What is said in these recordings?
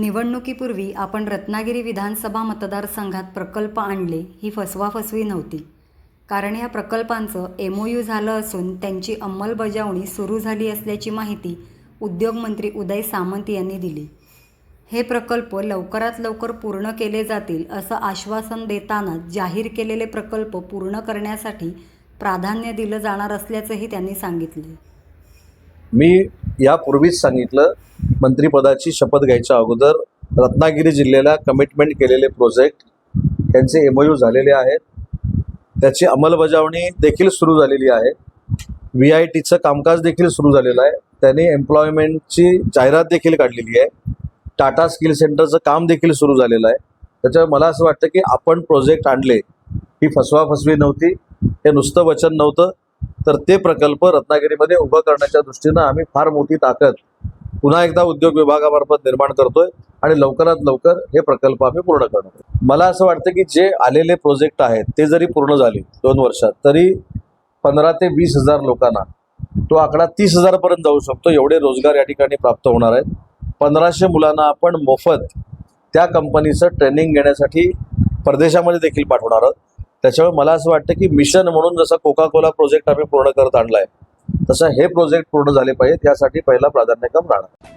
निवडणुकीपूर्वी आपण रत्नागिरी विधानसभा मतदारसंघात प्रकल्प आणले ही फसवाफसवी नव्हती. कारण या प्रकल्पांचं एम ओ यू झालं असून त्यांची अंमलबजावणी सुरू झाली असल्याची माहिती उद्योगमंत्री उदय सामंत यांनी दिली. हे प्रकल्प लवकरात लवकर पूर्ण केले जातील असं आश्वासन देताना जाहीर केलेले प्रकल्प पूर्ण करण्यासाठी प्राधान्य दिलं जाणार असल्याचंही त्यांनी सांगितले. मी यापूर्वीच सांगितलं मंत्रिपदाची शपथ घ्यायच्या अगोदर रत्नागिरी जिल्ह्याला कमिटमेंट केलेले प्रोजेक्ट त्यांचे एम यू झालेले आहेत. त्याची अंमलबजावणी देखील सुरू झालेली आहे. व्ही आय टीचं कामकाज देखील सुरू झालेलं आहे. त्यांनी एम्प्लॉयमेंटची जाहिरात देखील काढलेली आहे. टाटा स्किल सेंटरचं काम देखील सुरू झालेलं आहे. त्याच्यामुळे मला असं वाटतं की आपण प्रोजेक्ट आणले ही फसवाफसवी नव्हती. हे नुसतं वचन नव्हतं. तर ते प्रकल्प रत्नागिरीमध्ये उभं करण्याच्या दृष्टीनं आम्ही फार मोठी ताकद पुन्हा एकदा उद्योग विभागामार्फत निर्माण करतोय आणि लवकरात लवकर हे प्रकल्प आम्ही पूर्ण करणार. मला असं वाटतं की जे आलेले प्रोजेक्ट आहेत ते जरी पूर्ण झाले दोन वर्षात तरी पंधरा ते वीस हजार लोकांना तो आकडा तीस हजारपर्यंत जाऊ शकतो. एवढे रोजगार या ठिकाणी प्राप्त होणार आहेत. पंधराशे मुलांना आपण मोफत त्या कंपनीचं ट्रेनिंग घेण्यासाठी परदेशामध्ये देखील पाठवणार आहोत. त्याच्यामुळे मला असं वाटतं की मिशन म्हणून जसा कोका कोला प्रोजेक्ट आम्ही पूर्ण करत आणलाय तसं हे प्रोजेक्ट पूर्ण झाले पाहिजे त्यासाठी पहिला प्राधान्यक्रम राहणार.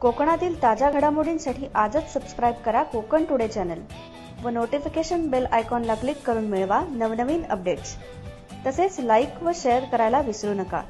कोकणातील ताज्या घडामोडींसाठी आजच सबस्क्राईब करा कोकण टुडे चॅनल व नोटिफिकेशन बेल आयकॉनला क्लिक करून मिळवा नवनवीन अपडेट्स तसेच लाईक व शेअर करायला विसरू नका.